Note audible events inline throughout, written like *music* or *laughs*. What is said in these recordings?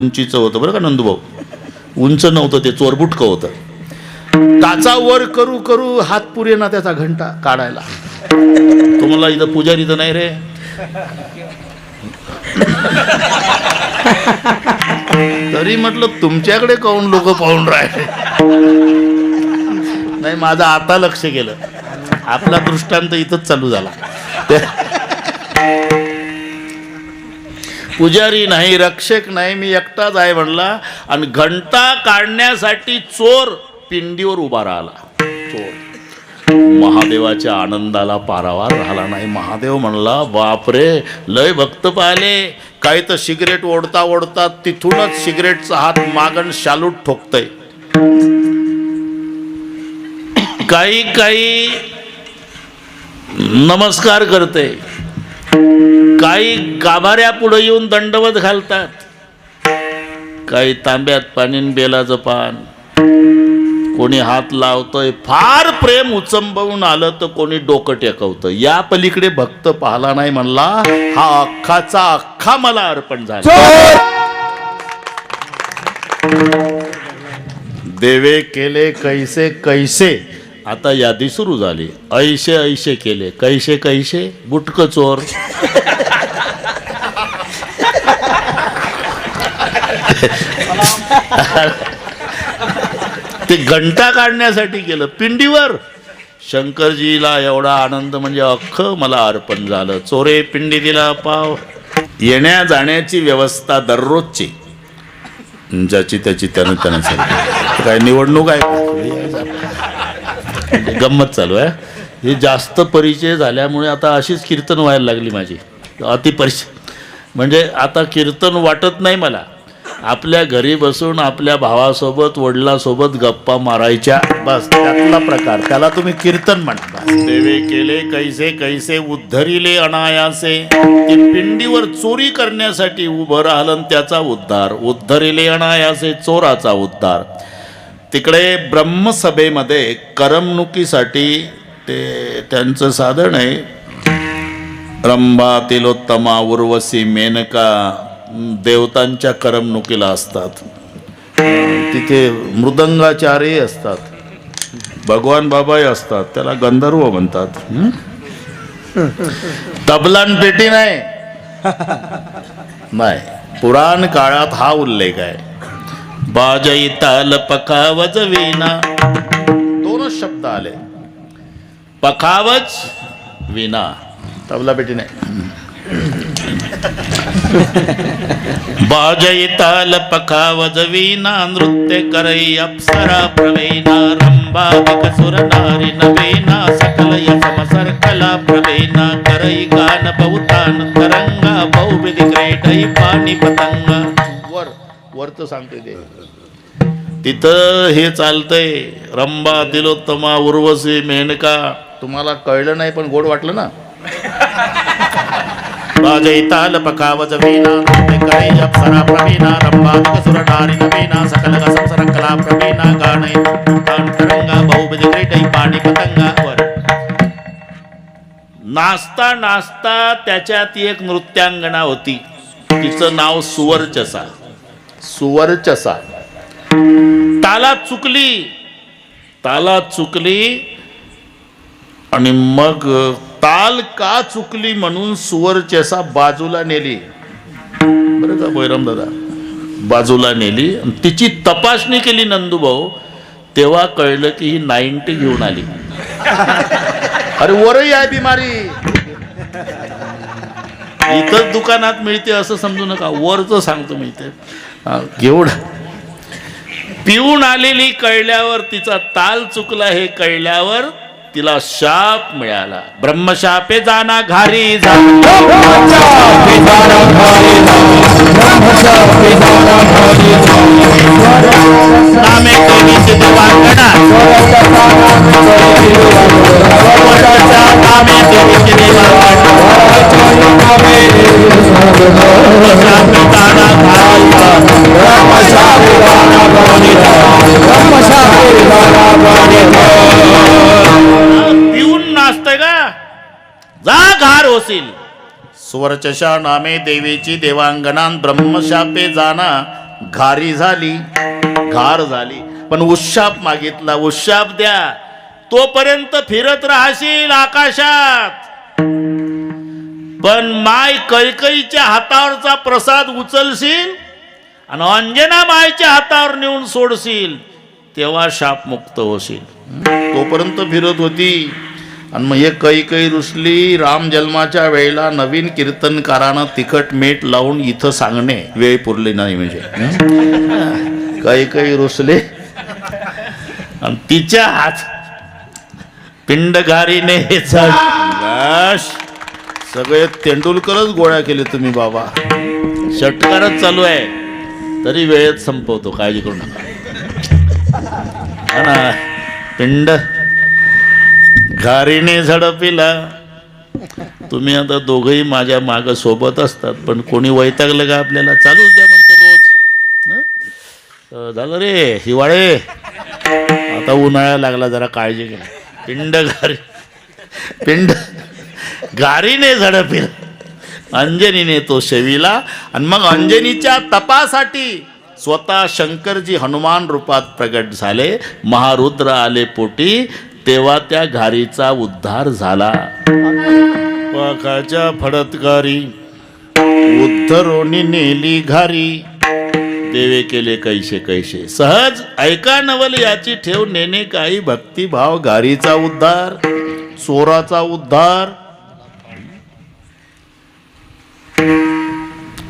उंचीचं होतं बरं का नंदूभाऊ? उंच नव्हतं ते चोरबुटकं होतं. काचा वर करू करू हात पुरे ना त्याचा घंटा काढायला. तुम्हाला इथं पुजारी तर नाही रे. तरी म्हटलं तुमच्याकडे काऊन लोक पाहून राहिले? नाही माझं आता लक्ष गेलं. आपला दृष्टांत इथंच चालू झाला. पुजारी नाही रक्षक नाही मी एकटाच आहे म्हणला. आणि घंटा काढण्यासाठी चोर पिंडीवर उभा राहिला. चोर. महादेवाच्या आनंदाला पारावार राहिला नाही. महादेव म्हणला बापरे लय भक्त पाहिले. काही तर सिगरेट ओढता ओढता तिथूनच सिगरेटचा हात मागण शालूट ठोकतय. काही काही नमस्कार करते काही गाभाऱ्या पुढे येऊन दंडवत घालतात. काही तांब्यात पाणी बेलाचं पान. कोणी हात लावतोय फार प्रेम उचंबवून आलं तर कोणी डोकं टेकवतं. या पलीकडे भक्त पाहला नाही म्हणला हा अख्खाचा अख्खा मला अर्पण झाला. देवे केले कैसे कैसे? आता यादी सुरू झाली. ऐशे ऐशे केले. कैसे कैसे बुटक चोर. ते घंटा काढण्यासाठी केलं. पिंडीवर. शंकरजीला एवढा आनंद म्हणजे अख्ख मला अर्पण झालं. चोरे पिंडी दिला पाव. येण्या जाण्याची व्यवस्था दररोजची. ज्याची त्याची त्यानं त्यानं काय निवडणूक आहे? गंमत चालू आहे. हे जास्त परिचय झाल्यामुळे आता अशीच कीर्तन व्हायला लागली माझी. अतिपरिचय म्हणजे आता कीर्तन वाटत नाही मला. आपल्या घरी बसून आपल्या भावासोबत वडिलासोबत गप्पा मारायच्या. बस त्यातला प्रकार. त्याला तुम्ही कीर्तन म्हणता देवे केले कैसे कैसे उद्धरिले अनायासे. ते पिंडीवर चोरी करण्यासाठी उभं राहिलं आणि त्याचा उद्धार. उद्धरिले अनायासे चोराचा उद्धार. तिकडे ब्रह्मसभेमध्ये करमणुकीसाठी ते त्यांचं साधन आहे. रंभा तिलोत्तमा उर्वशी मेनका देवतांच्या करमणुकीला असतात. तिथे मृदंगाचार्यही असतात. भगवान बाबाही असतात. त्याला गंधर्व म्हणतात? तबलान पेटी नाही. *laughs* नाही. पुराण काळात हा उल्लेख आहे. बाजई ताल पखावज विना दोनच शब्द आले. पखावज विना तबला पेटी नाही बाजई ताल पखावज वीणा नृत्य करई अप्सरा प्रवीणा रंबा सुर नारी नवीना सकल यसम सरकला प्रवीणा करई गान बहुतान तरंगा बहुविध क्रीडई पाणी पतंगा वरच सांगते ते. तिथं हे चालतंय रंबा तिलोत्तमा उर्वशी मेनका. तुम्हाला कळलं नाही पण गोड वाटलं ना? बाजई पकावज वीणा नृत्य अप्सरा प्रवीणा रंभा सुर नारी नवीना सकल संसर कला प्रवीणा गाणे तान तरंगा बहुविध क्रीडई पाणी पतंगा वर. नाचता नाचता त्याच्यात एक नृत्यांगणा होती. तिचं नाव सुवर्चसा सुवर्चसा. तालात चुकली. तालात चुकली आणि मग ताल का चुकली म्हणून सुवरचेसा बाजूला नेली. बरं का बैराम दादा? बाजूला नेली आणि तिची तपासणी केली नंदूभाऊ. तेव्हा कळलं की ही नाईन्टी घेऊन आली. अरे वरही आहे बिमारी. इथंच दुकानात मिळते असं समजू नका. वरच सांगतो मी ते हा, पिऊन आलेली कळल्यावर तिचा ताल चुकला हे कळल्यावर तिला शाप मिळाला. ब्रह्मशापे जाना घारी असेल. सुवरचशा नामे देवीची देवांगणा ब्रह्मशापे जाना. घारी झाली. घार झाली. पण उशाप मागितला. उशाप द्या. तोपर्यंत फिरत राहशील आकाशात. पण माय कैकईच्या हातावरचा प्रसाद उचलशील आणि अंजना मायच्या हातावर नेऊन सोडशील तेव्हा शापमुक्त होशील. तोपर्यंत फिरत होती. आणि मग हे कैकई रुसली राम जन्माच्या वेळेला नवीन कीर्तनकारानं तिखट मीठ लावून इथं सांगणे. वेळ पुरली नाही म्हणजे. कैकई रुसले. आणि तिच्या हात पिंडगारीने सगळे तेंडुलकरच गोळ्या केले तुम्ही बाबा. षटकारच चालू आहे. तरी वेळेत संपवतो काळजी करू नका. पिंड घारीने झडपिला. तुम्ही आता दोघंही माझ्या माग सोबत असतात पण कोणी वैतागलं का आपल्याला? चालूच द्या म्हणतो रोज. झालं रे हिवाळे. आता उन्हाळा लागला जरा काळजी घ्या. पिंड घारी पिंड गारीने झडपिला. अंजनीने तो शेविला आणि मग अंजनीच्या तपासाठी स्वतः शंकरजी हनुमान रूपात प्रगट झाले. महारुद्र आले पोटी. तेव्हा त्या घारीचा उद्धार झाला. पाखाच्या फडतगारी उद्धरोनी नेली घारी. देवे केले कैसे कैसे सहज ऐका नवल याची ठेव नेणे काही भक्तिभाव. गारीचा उद्धार चोराचा उद्धार.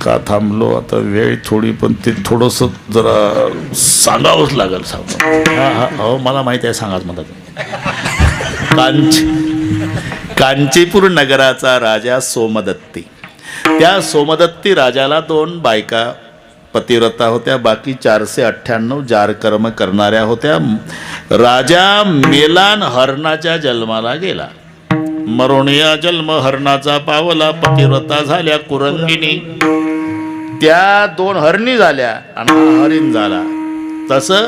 का थांबलो? आता वेळ थोडी पण ते थोडस जरा सांगावंच लागेल सांग. हा हा. हो मला माहिती आहे सांगाच मला कांची. कांचीपूर नगराचा राजा सोमदत्ती. त्या सोमदत्ती राजाला दोन बायका पतिव्रता होत्या बाकी चारशे अठ्ठ्याण्णव जार कर्म करणाऱ्या होत्या. राजा मेलान हरणाच्या जन्माला गेला. मरुणिया जन्म हरणाचा पावला पतिव्रता झाल्या कुरंगिनी त्या दोन हरणी झाल्या आणि हरिण झाला. तसं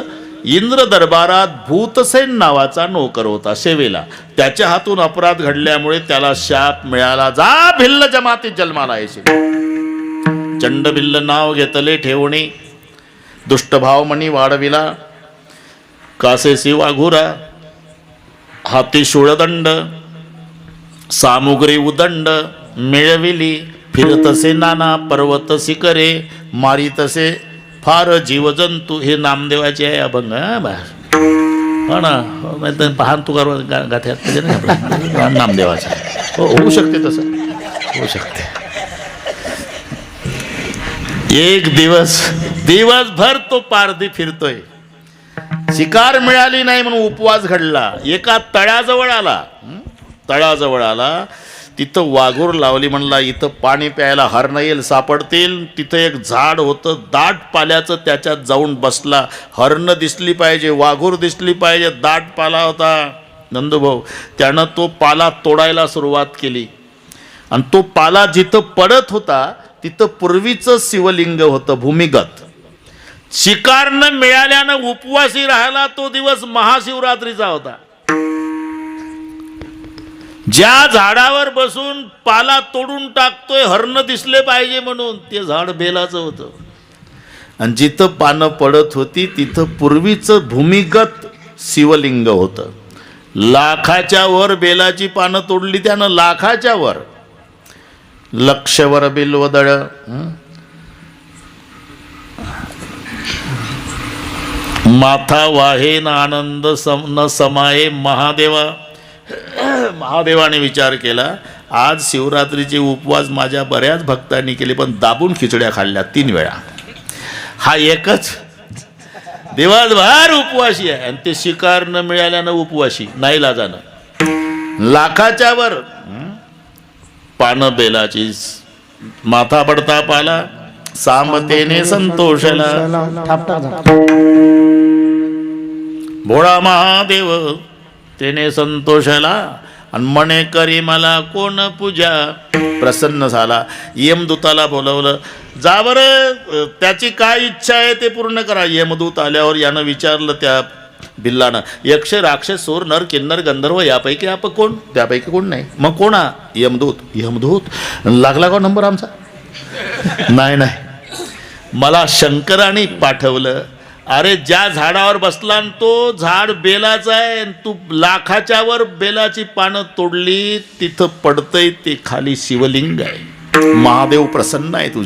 इंद्र दरबारात भूतसेन नावाचा नोकर होता सेवेला. त्याच्या हातून अपराध घडल्यामुळे त्याला शाप मिळाला. जा भिल्ल जमातीत जन्माला येशील. चंडबिल्ल नाव घेतले ठेवणे. दुष्टभाव म्हणी वाढविला कासेसी वाघुरा हाती शुळदंड. सामुग्री उदंड. मिळविली. फिरतसे नाना पर्वत करे मारितसे फार जीवजंतू हे नामदेवाचे आहे अभंग हा ना नाही तर पहान तुकार गा गाथ्यात त्याचे म्हणजे नाही हो होऊ शकते तसं. होऊ शकते. एक दिवस दिवसभर तो पारधी फिरतोय. शिकार मिळाली नाही म्हणून उपवास घडला. एका तळ्याजवळ आला. तळाजवळ तळ्याजवळ आला. तिथं वाघूर लावली म्हणला इथं पाणी प्यायला हरणं येईल सापडतील. तिथं एक झाड होतं दाट पाल्याचं त्याच्यात जाऊन बसला. हरण दिसली पाहिजे वाघूर दिसली पाहिजे दाट पाला होता. नंदूभाऊ त्यानं तो पाला तोडायला सुरुवात केली. आणि तो पाला जिथं पडत होता तिथं पूर्वीचं शिवलिंग होतं भूमिगत. शिकार न मिळाल्यानं उपवासी राहिला तो दिवस महाशिवरात्रीचा होता. ज्या झाडावर बसून पाला तोडून टाकतोय हरण दिसले पाहिजे म्हणून ते झाड बेलाचं होतं. आणि जिथं पानं पडत होती तिथं पूर्वीचं भूमिगत शिवलिंग होतं. लाखाच्या वर बेलाची पानं तोडली त्यानं लाखाच्या वर. लक्षवर बिलवदळ माथा वाहे न आनंद सम न समाये महादेवा. महादेवाने विचार केला आज शिवरात्रीचे उपवास माझ्या बऱ्याच भक्तांनी केले पण दाबून खिचड्या खाल्ल्या तीन वेळा. हा एकच. दिवसभर उपवासी आहे. आणि ते शिकार न मिळाल्यानं उपवासी नाही लाजानं. लाखाच्या वर पानं बेलाची माथा पडता पाला सामतेने संतोषला. भोळा महादेव तेने संतोषला. आणि म्हणे करी मला कोण पूजा. प्रसन्न झाला. यमदूताला बोलवलं जा बरं त्याची काय इच्छा आहे ते पूर्ण करा. यमदूत आल्यावर यानं विचारलं त्या बिल्लानं यक्ष राक्षस सूर नर किन्नर गंधर्व यापैकी आप कोण? त्यापैकी कोण नाही. मग कोण हा? यमदूत. यमदूत? लागला का हो नंबर आमचा? *laughs* नाही नाही. मला शंकराने पाठवलं. अरे ज्या झाडावर बसला तो झाड बेलाचं आहे तू लाखाच्या वर बेलाची पानं तोडली तिथं पडतंय ते खाली शिवलिंग आहे. महादेव प्रसन्न आहे तुझ्या.